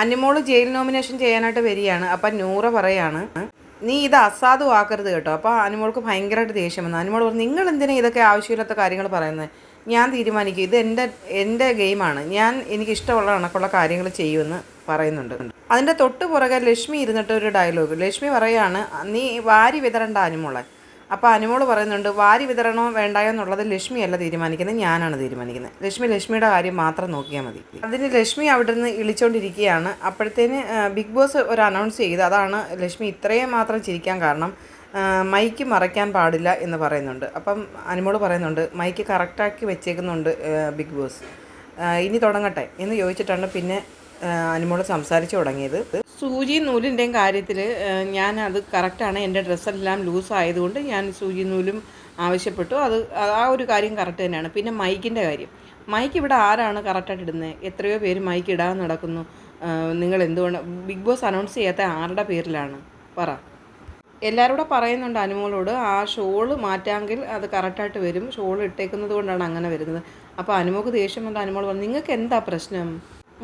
Animol jail nomination ചെയ്യാനായിട്ട് വരികയാണ്. അപ്പം നൂറ പറയാണ് നീ ഇത് അസാധുവാക്കരുത് കേട്ടോ. അപ്പോൾ അനുമോൾക്ക് ഭയങ്കരമായിട്ട് ദേഷ്യം വന്നു. അനുമോൾ പറഞ്ഞു നിങ്ങൾ എന്തിനാ ഇതൊക്കെ ആവശ്യമില്ലാത്ത കാര്യങ്ങൾ പറയുന്നത് ഞാൻ തീരുമാനിക്കും. ഇത് എന്റെ എന്റെ ഗെയിമാണ്. ഞാൻ എനിക്ക് ഇഷ്ടമുള്ള കണക്കുള്ള കാര്യങ്ങൾ ചെയ്യുമെന്ന് പറയുന്നുണ്ട്. അതിന്റെ തൊട്ട് പുറകെ ലക്ഷ്മി ഇരുന്നിട്ട് ഒരു ഡയലോഗ്. ലക്ഷ്മി പറയാണ് നീ വാരി വിതരണ്ട അനിമോളെ. അപ്പോൾ അനുമോൾ പറയുന്നുണ്ട് വാരി വിതരണോ വേണ്ടായോ എന്നുള്ളത് ലക്ഷ്മിയല്ല തീരുമാനിക്കുന്നത് ഞാനാണ് തീരുമാനിക്കുന്നത്. ലക്ഷ്മി ലക്ഷ്മിയുടെ കാര്യം മാത്രം നോക്കിയാൽ മതി. അതിന് ലക്ഷ്മി അവിടെ നിന്ന് ഇളിച്ചുകൊണ്ടിരിക്കുകയാണ് അപ്പോഴത്തേന് ബിഗ് ബോസ് ഒരു അനൗൺസ് ചെയ്ത് അതാണ് ലക്ഷ്മി ഇത്രയും മാത്രം ചിരിക്കാൻ കാരണം മൈക്ക് മറയ്ക്കാൻ പാടില്ല എന്ന് പറയുന്നുണ്ട്. അപ്പം അനുമോൾ പറയുന്നുണ്ട് മൈക്ക് കറക്റ്റാക്കി വെച്ചേക്കുന്നുണ്ട് ബിഗ് ബോസ്. ഇനി തുടങ്ങട്ടെ എന്ന് ചോദിച്ചിട്ടാണ് പിന്നെ അനുമോൾ സംസാരിച്ചു തുടങ്ങിയത്. സൂചി നൂലിന്റെയും കാര്യത്തിൽ ഞാൻ അത് കറക്റ്റാണ് എന്റെ ഡ്രസ്സെല്ലാം ലൂസായതുകൊണ്ട് ഞാൻ സൂചി നൂലും ആവശ്യപ്പെട്ടു. അത് ആ ഒരു കാര്യം കറക്റ്റ് തന്നെയാണ്. പിന്നെ മൈക്കിന്റെ കാര്യം. മൈക്ക് ഇവിടെ ആരാണ് കറക്റ്റായിട്ട് ഇടുന്നത് എത്രയോ പേര് മൈക്ക് ഇടാൻ നടക്കുന്നു. നിങ്ങൾ എന്തുകൊണ്ട്? ബിഗ് ബോസ് അനൗൺസ് ചെയ്യാത്ത ആരുടെ പേരിലാണ്? പറ. എല്ലാവരും കൂടെ പറയുന്നുണ്ട് അനുമോളോട് ആ ഷോൾ മാറ്റാമെങ്കിൽ അത് കറക്റ്റായിട്ട് വരും. ഷോൾ ഇട്ടേക്കുന്നത് കൊണ്ടാണ് അങ്ങനെ വരുന്നത്. അപ്പോൾ അനുമോക്ക് ദേഷ്യം വന്ന അനുമോൾ പറഞ്ഞു നിങ്ങൾക്ക് എന്താ പ്രശ്നം?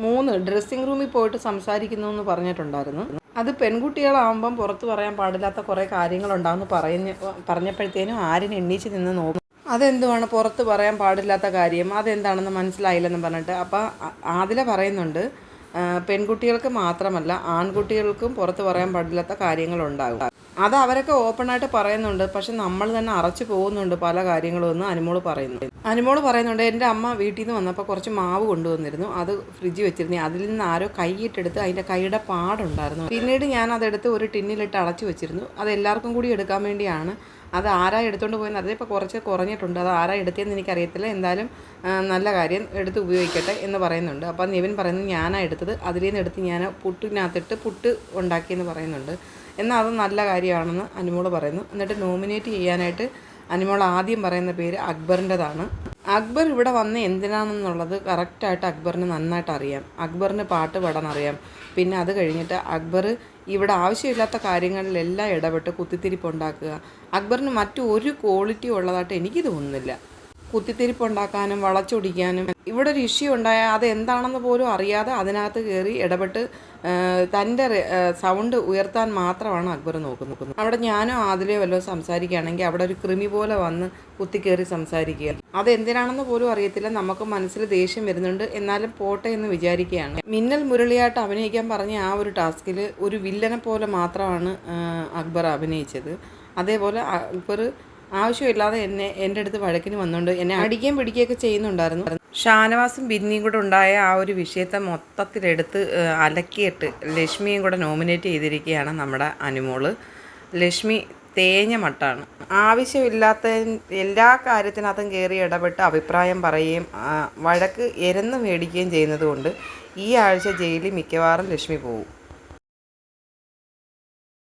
മൂന്ന് ഡ്രസ്സിംഗ് റൂമിൽ പോയിട്ട് സംസാരിക്കുന്നു എന്ന് പറഞ്ഞിട്ടുണ്ടായിരുന്നു. അത് പെൺകുട്ടികളാവുമ്പം പുറത്തു പറയാൻ പാടില്ലാത്ത കുറേ കാര്യങ്ങളുണ്ടാവുമെന്ന് പറഞ്ഞ് പറഞ്ഞപ്പോഴത്തേനും ആരും എണ്ണീച്ച് നിന്ന് നോക്കും. അതെന്തുവാണ്? പുറത്ത് പറയാൻ പാടില്ലാത്ത കാര്യം. അതെന്താണെന്ന് മനസ്സിലായില്ലെന്ന് പറഞ്ഞിട്ട്. അപ്പോൾ ആദില പറയുന്നുണ്ട് പെൺകുട്ടികൾക്ക് മാത്രമല്ല ആൺകുട്ടികൾക്കും പുറത്ത് പറയാൻ പാടില്ലാത്ത കാര്യങ്ങളുണ്ടാകും. അത് അവരൊക്കെ ഓപ്പണായിട്ട് പറയുന്നുണ്ട്. പക്ഷെ നമ്മൾ തന്നെ അറച്ചു പോകുന്നുണ്ട് പല കാര്യങ്ങളും എന്ന് അനുമോൾ പറയുന്നു അനുമോൾ പറയുന്നുണ്ട് എന്റെ അമ്മ വീട്ടിൽ നിന്ന് വന്നപ്പോൾ കുറച്ച് മാവ് കൊണ്ടുവന്നിരുന്നു. അത് ഫ്രിഡ്ജ് വെച്ചിരുന്നു. അതിൽ നിന്ന് ആരോ കൈയിട്ടെടുത്ത് അതിന്റെ കൈയുടെ പാടുണ്ടായിരുന്നു. പിന്നീട് ഞാൻ അതെടുത്ത് ഒരു ടിന്നിലിട്ട് അടച്ചു വെച്ചിരുന്നു. അത് എല്ലാവർക്കും കൂടി എടുക്കാൻ വേണ്ടിയാണ്. അത് ആരാ എടുത്തുകൊണ്ട് പോയെന്ന് അറിയാം ഇപ്പോൾ കുറച്ച് കുറഞ്ഞിട്ടുണ്ട്. അത് ആരാ എടുത്തതെന്ന് എനിക്കറിയത്തില്ല. എന്തായാലും നല്ല കാര്യം എടുത്ത് ഉപയോഗിക്കട്ടെ എന്ന് പറയുന്നുണ്ട്. അപ്പോൾ നിവിൻ പറയുന്നത് ഞാനാ എടുത്തത്. അതിൽ നിന്ന് എടുത്ത് ഞാൻ പുട്ടിനകത്തിട്ട് പുട്ട് ഉണ്ടാക്കിയെന്ന് പറയുന്നുണ്ട്. എന്നാൽ അത് നല്ല കാര്യമാണെന്ന് അനുമോൾ പറയുന്നു. എന്നിട്ട് നോമിനേറ്റ് ചെയ്യാനായിട്ട് അനുമോൾ ആദ്യം പറയുന്ന പേര് അക്ബറിന്റെതാണ്. അക്ബർ ഇവിടെ വന്ന് എന്തിനാണെന്നുള്ളത് കറക്റ്റായിട്ട് അക്ബറിന് നന്നായിട്ട് അറിയാം. അക്ബറിന് പാട്ട് പാടാൻ അറിയാം. പിന്നെ അത് കഴിഞ്ഞിട്ട് അക്ബർ ഇവിടെ ആവശ്യമില്ലാത്ത കാര്യങ്ങളിലെല്ലാം ഇടപെട്ട് കുത്തിത്തിരിപ്പ് ഉണ്ടാക്കുക. അക്ബറിന് മറ്റു ഒരു ക്വാളിറ്റി ഉള്ളതായിട്ട് എനിക്ക് തോന്നുന്നില്ല. കുത്തിത്തിരിപ്പ് ഉണ്ടാക്കാനും വളച്ചൊടിക്കാനും. ഇവിടെ ഒരു ഇഷ്യൂ ഉണ്ടായാൽ അത് എന്താണെന്ന് പോലും അറിയാതെ അതിനകത്ത് കയറി ഇടപെട്ട് തന്റെ സൗണ്ട് ഉയർത്താൻ മാത്രമാണ് അക്ബർ നോക്കുന്നത്. അവിടെ ഞാനോ ആദിലോ വല്ലതും സംസാരിക്കുകയാണെങ്കിൽ അവിടെ ഒരു കൃമി പോലെ വന്ന് കുത്തിക്കയറി സംസാരിക്കുക അത് എന്തിനാണെന്ന് പോലും അറിയത്തില്ല. നമുക്ക് മനസ്സിൽ ദേഷ്യം വരുന്നുണ്ട്. എന്നാലും പോട്ടെ എന്ന് വിചാരിക്കുകയാണ്. മിന്നൽ മുരളിയായിട്ട് അഭിനയിക്കാൻ പറഞ്ഞ ആ ഒരു ടാസ്കിൽ ഒരു വില്ലനെ പോലെ മാത്രമാണ് അക്ബർ അഭിനയിച്ചത്. അതേപോലെ അക്ബർ ആവശ്യമില്ലാതെ എന്നെ എന്റെ അടുത്ത് വഴക്കിന് വന്നുകൊണ്ട് എന്നെ അടിക്കുകയും പിടിക്കുകയൊക്കെ ചെയ്യുന്നുണ്ടായിരുന്നു. ഷാനവാസും ബിന്നിയും കൂടെ ഉണ്ടായ ആ ഒരു വിഷയത്തെ മൊത്തത്തിലെടുത്ത് അലക്കിയിട്ട് ലക്ഷ്മിയും കൂടെ നോമിനേറ്റ് ചെയ്തിരിക്കുകയാണ് നമ്മുടെ അനുമോൾ. ലക്ഷ്മി തേഞ്ഞ മട്ടാണ്. ആവശ്യമില്ലാത്ത എല്ലാ കാര്യത്തിനകത്തും കയറി ഇടപെട്ട് അഭിപ്രായം പറയുകയും വഴക്ക് എരന്ന് മേടിക്കുകയും ചെയ്യുന്നതുകൊണ്ട് ഈ ആഴ്ച ജയിലിൽ മിക്കവാറും ലക്ഷ്മി പോകും